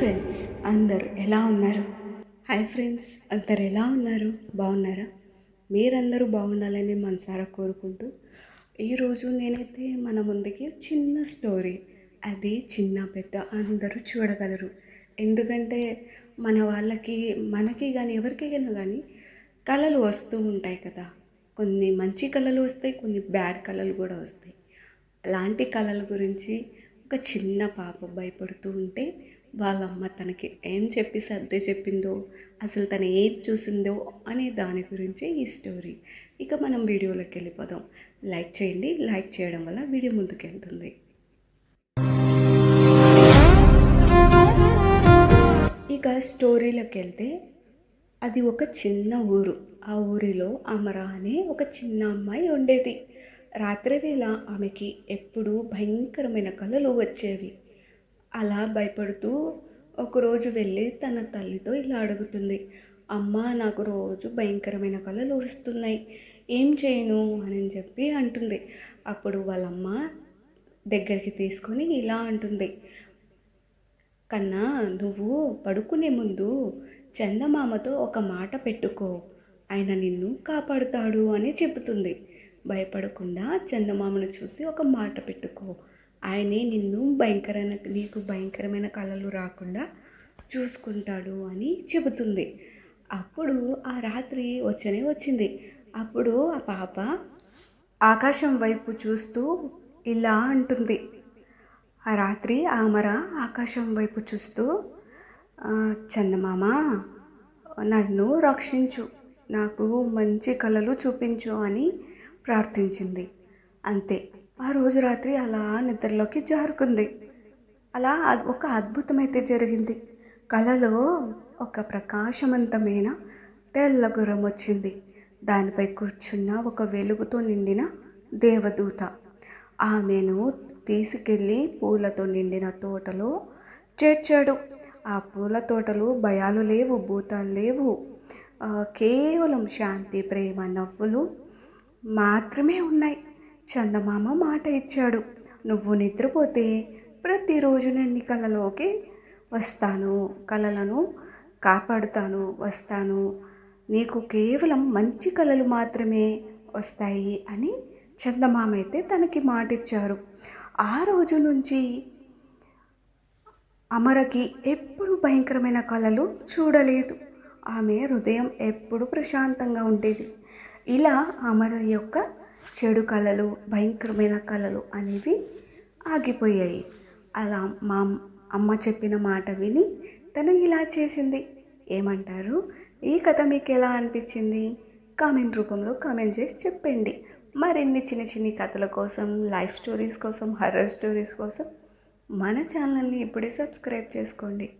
Friends అందరు ఎలా ఉన్నారు? హాయ్ ఫ్రెండ్స్ అందరు ఎలా ఉన్నారు? బాగున్నారా? మీరందరూ బాగుండాలని మనసారా కోరుకుంటూ ఈరోజు నేనైతే మన ముందుకి చిన్న స్టోరీ అది చిన్న పెద్ద అందరూ చూడగలరు. ఎందుకంటే మన వాళ్ళకి మనకి కానీ ఎవరికైనా కానీ కళలు వస్తూ ఉంటాయి కదా. కొన్ని మంచి కళలు వస్తాయి కొన్ని బ్యాడ్ కళలు కూడా వస్తాయి. అలాంటి కళల గురించి ఒక చిన్న పాప భయపడుతూ ఉంటే వాళ్ళమ్మ తనకి ఏం చెప్పి సర్ది చెప్పిందో అసలు తను ఏం చూసిందో అనే దాని గురించి ఈ స్టోరీ. ఇక మనం వీడియోలోకి వెళ్ళిపోదాం. లైక్ చేయండి. లైక్ చేయడం వల్ల వీడియో ముందుకెళ్తుంది ఇక స్టోరీలోకి వెళ్తే అది ఒక చిన్న ఊరు. ఆ ఊరిలో అమర అనే ఒక చిన్న అమ్మాయి ఉండేది. రాత్రి వేళ ఆమెకి ఎప్పుడూ భయంకరమైన కళలు వచ్చేవి. అలా భయపడుతూ ఒకరోజు వెళ్ళి తన తల్లితో ఇలా అడుగుతుంది. అమ్మ నాకు రోజు భయంకరమైన కళలు వస్తున్నాయి. ఏం చేయను? అని చెప్పి అంటుంది. అప్పుడు వాళ్ళమ్మ దగ్గరికి తీసుకొని ఇలా అంటుంది. కన్నా నువ్వు పడుకునే ముందు చందమామతో ఒక మాట పెట్టుకో. ఆయన నిన్ను కాపాడుతాడు అని చెబుతుంది. భయపడకుండా చందమామను చూసి ఒక మాట పెట్టుకో. ఆయనే నిన్ను భయంకరమైన నీకు భయంకరమైన కళలు రాకుండా చూసుకుంటాడు అని చెబుతుంది. అప్పుడు ఆ రాత్రి వచ్చనే వచ్చింది. అప్పుడు ఆ పాప ఆకాశం వైపు చూస్తూ ఇలా అంటుంది. ఆ రాత్రి ఆమర ఆకాశం వైపు చూస్తూ చందమామ నన్ను రక్షించు. నాకు మంచి కళలు చూపించు అని ప్రార్థించింది. అంతే. ఆ రోజు రాత్రి అలా నిద్రలోకి జారుకుంది. అలా ఒక అద్భుతమైతే జరిగింది. కలలో ఒక ప్రకాశవంతమైన తెల్ల గుర్రం వచ్చింది. దానిపై కూర్చున్న ఒక వెలుగుతో నిండిన దేవదూత. ఆమెను తీసుకెళ్ళి పూలతో నిండిన తోటలో చేర్చాడు. ఆ పూల తోటలు భయాలు లేవు భూతాలు లేవు. కేవలం శాంతి ప్రేమ నవ్వులు మాత్రమే ఉన్నాయి. చందమామ మాట ఇచ్చాడు. నువ్వు నిద్రపోతే ప్రతిరోజు నేను కళలోకి వస్తాను కళలను కాపాడుతాను వస్తాను. నీకు కేవలం మంచి కళలు మాత్రమే వస్తాయి అని చందమామ అయితే తనకి మాటిచ్చారు. ఆ రోజు నుంచి అమరకి ఎప్పుడు భయంకరమైన కళలు చూడలేదు. ఆమె హృదయం ఎప్పుడు ప్రశాంతంగా ఉండేది. ఇలా అమర యొక్క చెడు కళలు భయంకరమైన కళలు అనేవి ఆగిపోయాయి. అలా మా అమ్మ చెప్పిన మాట విని తను ఇలా చేసింది. ఏమంటారు? ఈ కథ మీకు ఎలా అనిపించింది? కామెంట్ రూపంలో కామెంట్ చేసి చెప్పండి. మరిన్ని చిన్న చిన్న కథల కోసం లైఫ్ స్టోరీస్ కోసం హర్రర్ స్టోరీస్ కోసం మన ఛానల్ని ఇప్పుడే సబ్స్క్రైబ్ చేసుకోండి.